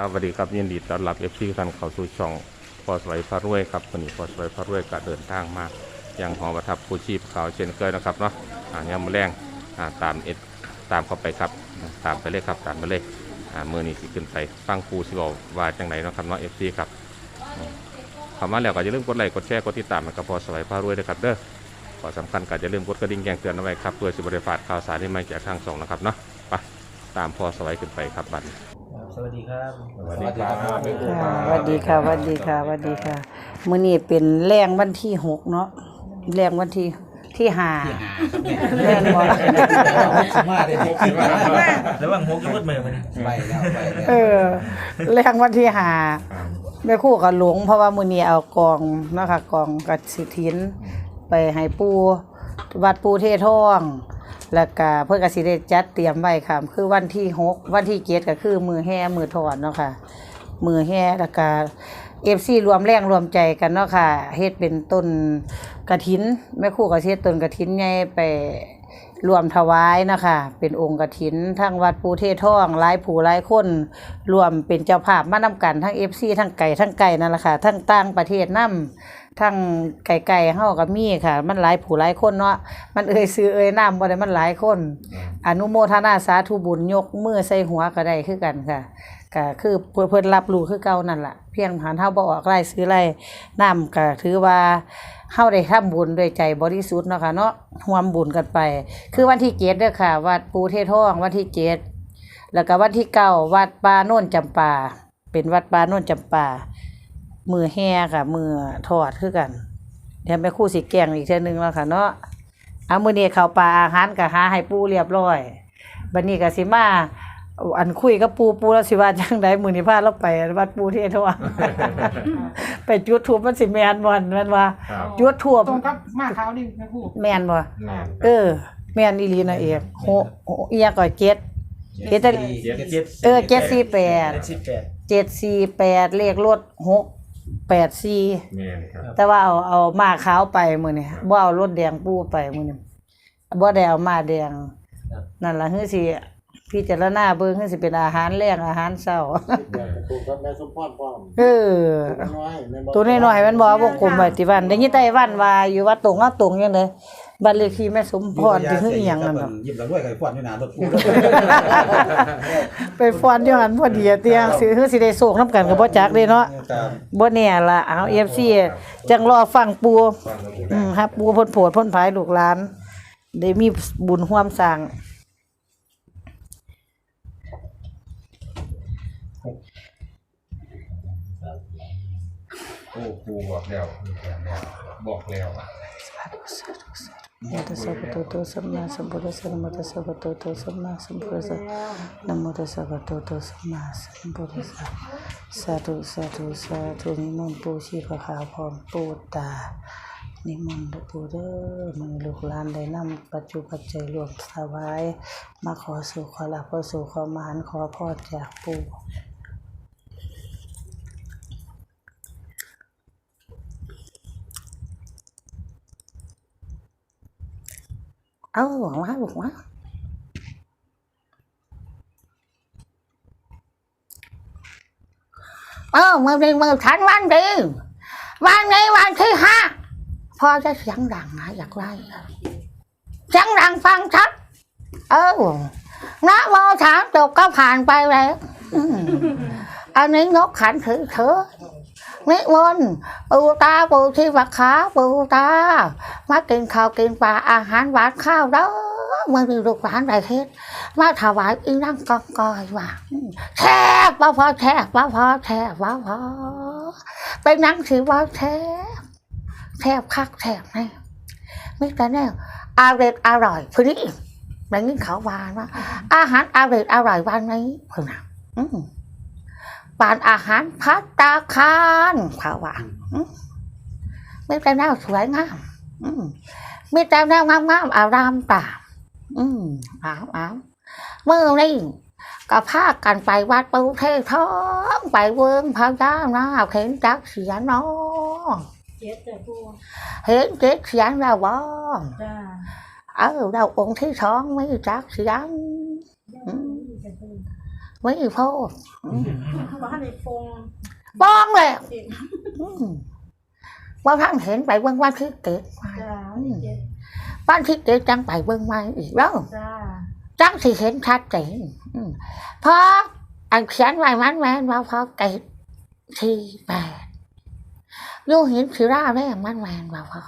ครับสวัสดีครับยินดีต้อนรับเอฟซีท่านเข้าสู่ช่องพอสไวยพระรวยครับวันนี้พอสไวยพระรวยก็เดินทางมายังหอประทับผู้ชีพเขาเช่นเคยนะครับเนาะอ่ายังมาแรงอ่าตามเอ็ดตามเข้าไปครับ ตามไปเลยครับตามไปเลยอ่ามือนี้สิขึ้นไปฟังครูสิบอกว่าจังไหนเนาะครับเนาะเอฟซีครับเข้ามาแล้วก็อย่าลืมกดไลค์กดแชร์กดติดตามนะครับพอสไวยพระรวยด้วยครับเด้อขอสำคัญก็อย่าลืมกดกระดิ่งแจ้งเตือนเอาไว้ครับเพื่อสิบริพลาดข่าวสารที่มาจากทางสองนะครับเนาะไปตามพอสไวยขึ้นไปครับบัน สวัสดีครับสวัสดีครับค่ะสวัสดีค่ะสวัสดีค่ะสวัสดีค่ะ มื้อนี้เป็นแรงวันที่หกเนาะแรงวันที่ที่ห้าแม่นบ่มาเลยระหว่างหกกับมืดมือมันไปแล้วไปแล้วเออแรงวันที่ห้าแม่ครู่ก็หลงเพราะว่ามื้อนี้เอากองเนาะค่ะกองกสิถินไปให้ปู่วัดปู่เททอง แล้วก็เพิ่นก็สิได้จัดเตรียมไว้ค่ะ คือวันที่หกวันที่เจ็ดก็คือมือแห่มือถอนเนาะค่ะ มือแห่แล้วก็เอฟซีรวมแรงรวมใจกันเนาะค่ะเฮ็ดเป็นต้นกระถินแม่ครู่ก็เฮ็ดต้นกระถินใหญ่ไปรวมถวายนะค่ะเป็นองค์กระถินทั้งวัดปูเทศท่องหลายผู้หลายคนรวมเป็นเจ้าภาพมานํกันทั้ง FC ทั้งไก่ทั้งไก่นั่นแหละค่ะทั้งต่างประเทศนํ ทั้งไก่ไก่เฮาก็มีค่ะ มันหลายผู้หลายคนเนาะมันเอ่ยซื้อเอ่ยนามบ่ได้มันหลายคน อนุโมทนาสาธุบุญยกมือใส่หัวก็ได้คือกันค่ะก็คือเพิ่นเพิ่นรับรู้คือเก่านั่นล่ะเพียงผ่านเฮาบ่ออกรายซื้อรายนํก็ถือว่าเฮาได้ทำบุญด้วยใจบริสุทธิ์เนาะค่ะเนาะร่วมบุญกันไป คือวันที่7เด้อค่ะ วัดปูเทศทองวันที่7แล้วก็วันที่เก้าวัดป่าโน่นจำปาเป็นวัดป่าโน่นจำปา มือแห่ค่ะ มือทอดคือกัน เดี๋ยวแม่ครู่สิแกล้งอีกเทื่อนึงแล้วค่ะเนาะเอามื้อนี้ข้าวปลาอาหารก็หาให้ปูเรียบร้อยบัดนี้ก็สิมาอันคุยกับปูปูแล้วสิว่าจังไดมื้อนี้พาเราไปวัดปูเทศทวงไปจุดธูปมันสิแม่นบ่นแม่นว่าครับจุดธูปตรงกับมาขาวนี่แม่ครูแม่นบ่แม่นเออ แม่นอีหลีนะเอกโหโหอีหยังก็เจ็ดเจ็ดเจ็ดเออเจ็ดสี่แปดสิบแปดเจ็ดสี่แปดเลขรถหก แปดสี่แม่นครับแต่ว่าเอาเอามาขาวไปมื้อนี้บ่เอารถแดงปูไปมื้อนี้บ่ได้เอามาแดงนั่นล่ะคือสิพิจารณาเบิ่งคือสิเป็นอาหารแรงอาหารเช้า ถูกกับแม่สมพรพร้อมเออน้อยแม่บ่ตัวน้อยๆมันบ่วงกลมไว้ที่บ้านได้ยินแต่ไอ้วันว่าอยู่ว่าตรงเอาตรงจังได๋ บ้านเลขที่แม่สมพรที่คืออีหยังนั่นน่ะยิ้มแล้วด้วยกับฟอนอยู่นานรถพูดไปฟ้อนอยู่หันพอดีอะเตียงสิคือสิได้โศกนํกันก็บ่จักเด้เนาะบ่แน่ล่ะเอา FC จังรอฟังปู่อืมครับปู่เพิ่นโผดเพิ่นผายลูกหลานได้มีบุญร่วมสร้างโอ้ครูบอกแล้วบอกแล้ว นะโมตัสสะภะคะวะโตสัมมาสัมพุทธัสสะนะโมตัสสะภะคะวะโตสัมมาสัมพุทธัสสะนะโมตัสสะภะคะวะโตสัมมาสัมพุทธัสสะสาธุสาธุสาธุนิมนต์ปู่ชีพขาวพร้อมปู่ตา นิมนต์ปู่เด้อมื้อลูกหลานได้นำปัจจุปัจจัยรวมถวาย มาขอสู่ขอลาภขอสู่ขอมานขอพรจากปู่ เอ้าบอกว่าบอกว่าเออมือดีมือฉันวันดีวันนี้วันที่ห้าพอจะเสียงดังนะอยากไล่เสียงดังฟังชัด เออนะโมสามจบก็ผ่านไปแล้วอันนี้นกขันถือเถอะ นิมนต์ปูตาปูที่วักขาปูตา มากินข้าวกินปลาอาหารหวานข้าวเด้อมือดีลูกหลานได้เฮ็ดมาถวายอีนั่งกองกอยว่าแทบว่าพอแทบว่าพอแทบว่าพอเป็นหนังสือว่าแทบแทบคักแทบแน่ไม่แต่แน่อร่อยอร่อยพอดีแบบนี้เขาวานว่าอาหารอร่อยอร่อยวันนี้เพื่อนนะอืม ปานอาหารพัตตาคารเขาว่าอืมไม่แต่แนวสวยงามอืมไม่แต่แนวงามๆอารามตาอืมอ้าวอ้าวเมื่อนี้ก็พากันไปวัดปูเทศท้องไปเวิงพระเจ้านาเห็นจักเสียนเนาะเจ็ดแต่ปูเห็นเจ็ดเสียนแล้วบ่จ้าเออเราองค์ที่สองไม่จักเสียน อืมไม่โพดว่าในฟงบ้องเลยสิอืมว่าท่านเห็นไปเบิ่งวันที่เกิดมาจ้าเจ็ดวันที่เกิดจังไปเบิ่งมาอีกแล้วจ้าจังสิเห็นชัดเจนอืมเพราะอันเขียนไว้มันแม่นว่าพอเกิดที่แปดอยู่เห็นสีร่าแม่มันแม่นว่าพอ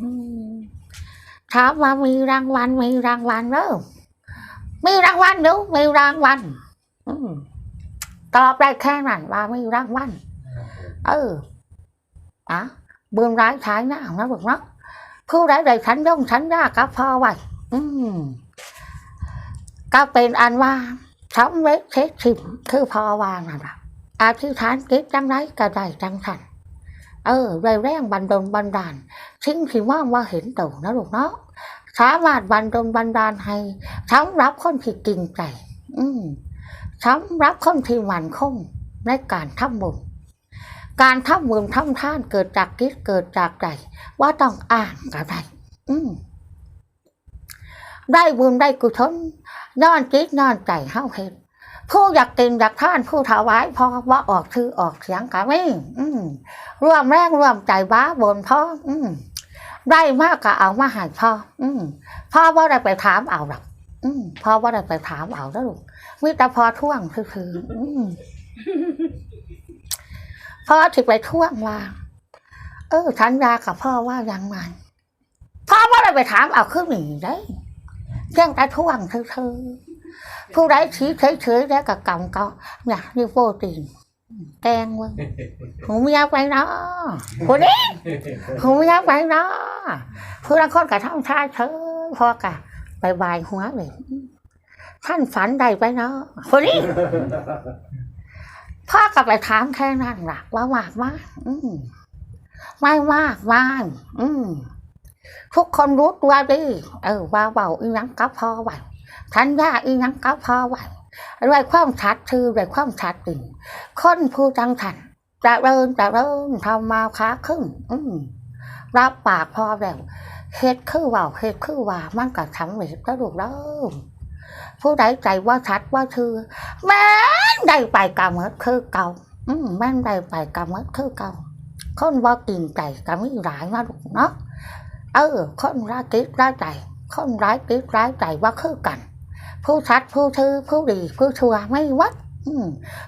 อืมถามว่ามีรางวัลมีรางวัลเด้อมีรางวัลเดูมีรางวัลอืม ตอบได้แค่นั้นว่ามีรางวัลเอออะเบื้อร้ายท้ายหน้านะบอกเนาะผู้ใดได้ฉันย่องฉันยากกับพ่อไว้อืมก็เป็นอันว่าสำเร็จเสร็จสิ้นคือพอวางนั่นแหละอธิษฐานกิจจังไรก็ได้จังทันเออไรแรงบันดลบันดาลสิ่งที่ว่างว่าเห็นตัวนะลูกเนาะสามารถบันดลบันดาลให้สำหรับคนที่จริงใจ อืม สำหรับคนที่หมั่นคงในการทำบุญการทำบุญทำท่านเกิดจากกิจเกิดจากใจว่าต้องอ่านก็ได้อืมได้บุญได้กุศลนอนจิตนอนใจเฮาเห็นผู้อยากกินอยากท่านผู้ถวายพอว่าออกชื่อออกเสียงกะไม่อืมร่วมแรงร่วมใจบ้าบนพ่ออืมได้มากก็เอามาใหายพ่ออืมพ่อว่าได้ไปถามเอาหรอกอืมพ่อว่าได้ไปถามเอาแล้วลูก มีแต่พอท่วงคือคือพ่อถึงไปท่วงว่า เออฉันยากับพ่อว่ายังไงพ่อว่าได้ไปถามเอาขึ้นหนีได้เรื่องแต่ท่วงเธอๆผู้ใดชี้เฉยๆแล้วก็กำก็อยาก như vô tình แกงเว้ยหูไม่อยากไปเนาะคนนี้หูไม่อยากไปเนาะผู้ละคนกับท่องชาเธอพ่อกะไปบายหัวเลย ท่านฝันใดไปเนาะคนนี้พ่อก็ไปถามแค่นั้นล่ะว่ามากมากอืมไม่มากมากอืมทุกคนรู้ตัวดีเออว่าเบาอีนังกับพอไหวทันยาอีนังกับพอไหวด้วยความชัดคือด้วยความชัดจริงคนผู้จังทันจะเริญจะเริญทำมาค้าขึ้น อืมรับปากพอแล้วเฮ็ดคือเว่าเฮ็ดคือว่ามันก็สำเร็จแล้วลูกเด้อ ผู้ใดใจว่าชัดว่าคือแม่นได้ไปกรรมดคือเก่าแม่นได้ไปกรรมดคือเก่าคนว่ากินใจก็ไม่หลายนะลูกเนาะเออคนร้ายกิจร้ายใจคนร้ายกิจร้ายใจว่าคือกัน ผู้ชัดผู้ชื่อผู้ดีผู้ชัวไม่วัดอืม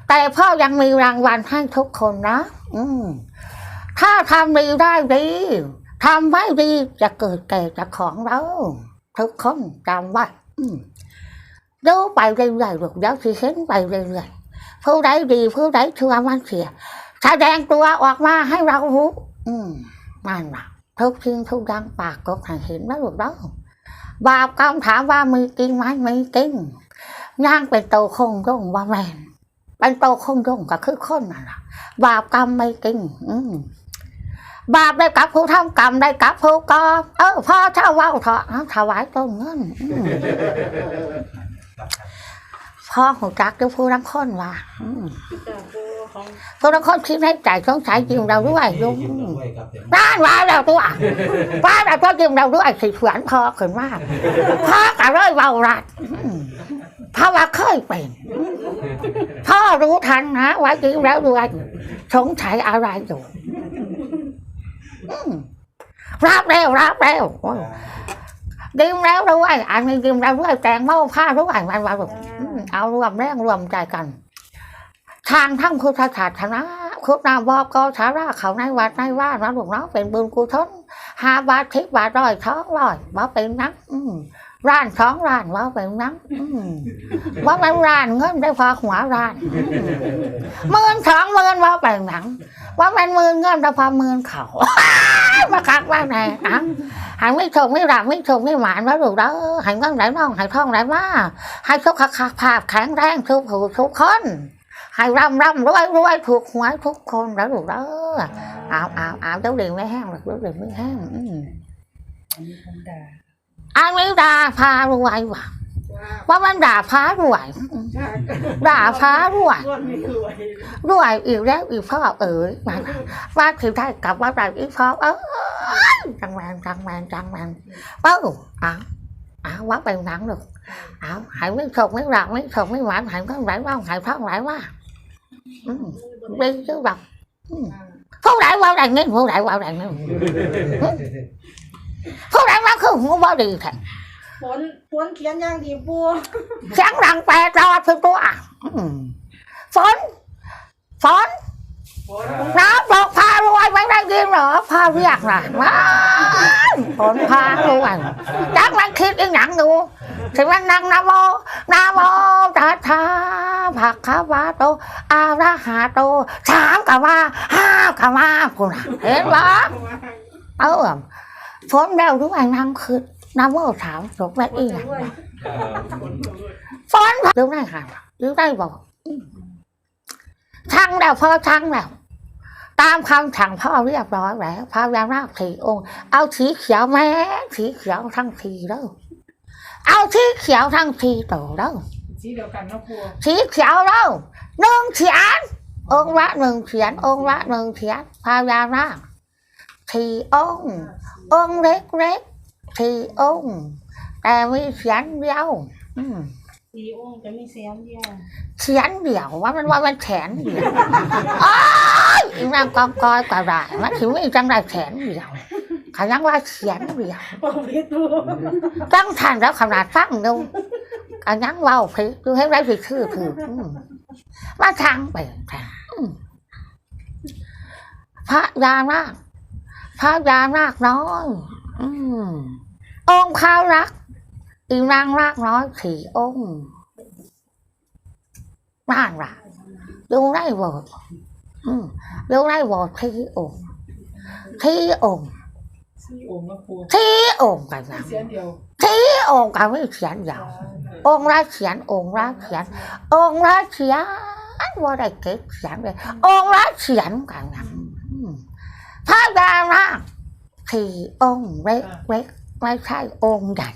แต่พ่อยังมีรางวัลให้ทุกคนนะ อืมถ้าทำดีได้ดีทำไม่ดีจะเกิดแก่จากของเราทุกคนจำไว้อืม ดูไปเรื่อยๆลูกเดี๋ยวสิเห็นไปเรื่อยๆผู้ใดดีผู้ใดชั่วมันเสียแสดงตัวออกมาให้เรารู้อืมมันละทุกทิ้งทุกอยังปากก็ให้เห็นแล้วลูกเด้อบาปกรรมถามว่ามีจริงไหมมีจริงย่างเป็นโตคงย่งว่าแมนเป็นโตคงย่งก็คือคนนั่นแหละบาปกรรมไม่จริง อืมบาปได้กับผู้ทำกรรมได้กับผู้ก่อเออพ่อเช่าว่าเถอะเอาถวายต้นเงิน อืมพ่อหูจักดูผู้รังคนว่าอืมจ้าปูของผู้รังคนคิดให้ใจสงสัยจริงเราด้วยลุงด้วยครับเดี๋ยวร้านว่าแล้วตัวว่าแล้วตัวจริงเราด้วยสิเผือนพอขึ้นมากพ่อกะเลยเบารัดอืมเพราะว่าเคยเป็นพ่อรู้ทันนะว่าจริงแล้วด้วยสงสัยอะไรอยู่อืมรับแล้วรับแล้ว ดื่มแล้วด้วยอันนี้ดื่มแล้วด้วยแตงเมาผ้าด้วยมันว่าแบบเอารวมแรงรวมใจกัน ทางทั้งพุทธศาสนาคุณนาบอกก็ชาระเขาในวัดในว่านะลูกน้องเป็นบุญกุศลหาบาททิบาทร้อยท้องร้อยว่าเป็นนักอื ร้านท้องร้านว่าเป็นนักอืมว่าเป็นร้านเงินได้พอหัวร้านมหมื่นสองหมื่นว่าเป็นหนัง ว่าเป็นหมื่นเงินได้พอหมื่นเขามาคักว่าไงอะหายไม่ชงไม่รักไม่ชงไม่หวานว่าลูกเด้อหายเงินไหลน่องหายทองไหลมาให้สุกขภาพแข็งแรงทุกผู้ทุกคนให้ร่ำร่ำรวยรวยถูกหวยทุกคนแล้วลูกเด้อเอาเอาเอาวเดี๋ยวเด็กไม่แห้งหรอกเดี๋ยวเด็กไม่แห้งอืม อันนี้ด่าพารวยว่ะว่ามันด่าพารวยด่าพารวยรวยอีกแล้วอีกพ่อเอ๋ยมัว่าคือได้กับว่าได้อีกพ่อเออจังแมนจังแมนจังแมนเป้าอ้าวอ้าวว่าเป็นหนังเลยอ้าวหายไม่ถกไม่หลับไม่ถกไม่หวานหายก็ไหลว่าหายพักไหลว่าดีชื่อแบบผู้ใหลว่าไหลเงี้ยผู้ใหลว่าไหลเงี้ย nghe phú đại vào đàn nghe phú đại vào không không bao đi thật ฝนฝนเขียนอย่างดีปู sáng đằng bè cho phi tua ừ. phấn phấn ฝน nó một pha luôn mấy đang game rồi pha việc nè má phấn pha luôn chắc là khi đi nhận luôn thì มันนั่งนะโมนะโมตัสสะภะคะวะโตอะระหะโตสามกะมาห้ากะมาคุณน่ะเห็นปะเออ ฝนแล้วทุกวันนั่งคือนะโมสามจบแบบอีกอะฝนดูได้ค่ะดูได้บอกช่างแล้วพ่อช่างแล้วตามคำสั่งพ่อเรียบร้อยแล้วพระยานาคสี่องค์ เอาสีเขียวแม้สีเขียวทั้งทีเด้อเอาสีเขียวทั้งทีโตเด้อสีเดียวกันเนาะปูสีเขียวเด้อหนึ่งเขียนองค์ละหนึ่งเขียนองค์ละหนึ่งเขียนพระยานาค สี่องค์องค์เล็กเล็กๆสี่องค์แต่มีเขียนเดียวอืมสีองค์จะมีเสียงเดียวเขียนเดียวว่ามันว่ามันแขนเดียวอ้ายอีนางกองกอยกระไรมันถึงมีจังไรแขนเดียวเขายังว่าเขียนเดียวปูพิษปูตั้งทันแล้วขนาดฟังดูเขายังเว่าพี่ดูให้ได้ผิดชื่อถืออืมมาทางไปทางอืมพระยานาค พระยานาคน้อยอืมองค์ข้าวรักอีนางรักน้อยสี่องค์นั่นล่ะดูได้บทอืมดูได้บทที่องค์ที่องค์ที่องค์กันนะเสียงเดียวที่องค์กันไม่เขียนยาวองค์ละเขียนองค์ละเขียนองค์ละเขียนว่าได้เก็บเขียนเลยองค์ละเขียนกันนะ พระยานาคที่องค์เล็กเล็กไม่ใช่องค์ใหญ่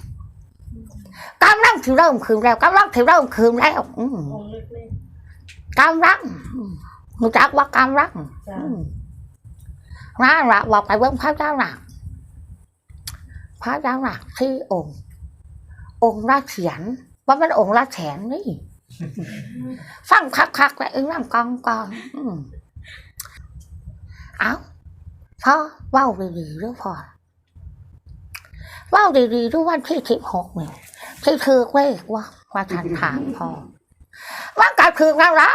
กำลังถือเริ่มคืนแล้วกำลังถือเริ่มคืนแล้วองค์เล็กกำลังรู้จักว่ากำลังๆจ้าอืมนั่นละบอกไปเบิ้งพระเจ้าหนักพระเจ้าหนักที่องค์ องค์ละเขียนว่ามันองค์ละแขนนี่ฟังคักๆแล้วอึ้งน้ำกองกองอืมเอา พ่อว่าดีๆด้วยพ่อว่าดีๆด้วยวันที่สิบหกเนี่ยที่ถือเลขว่าว่าทันถามพ่อว่ากับถือเราละ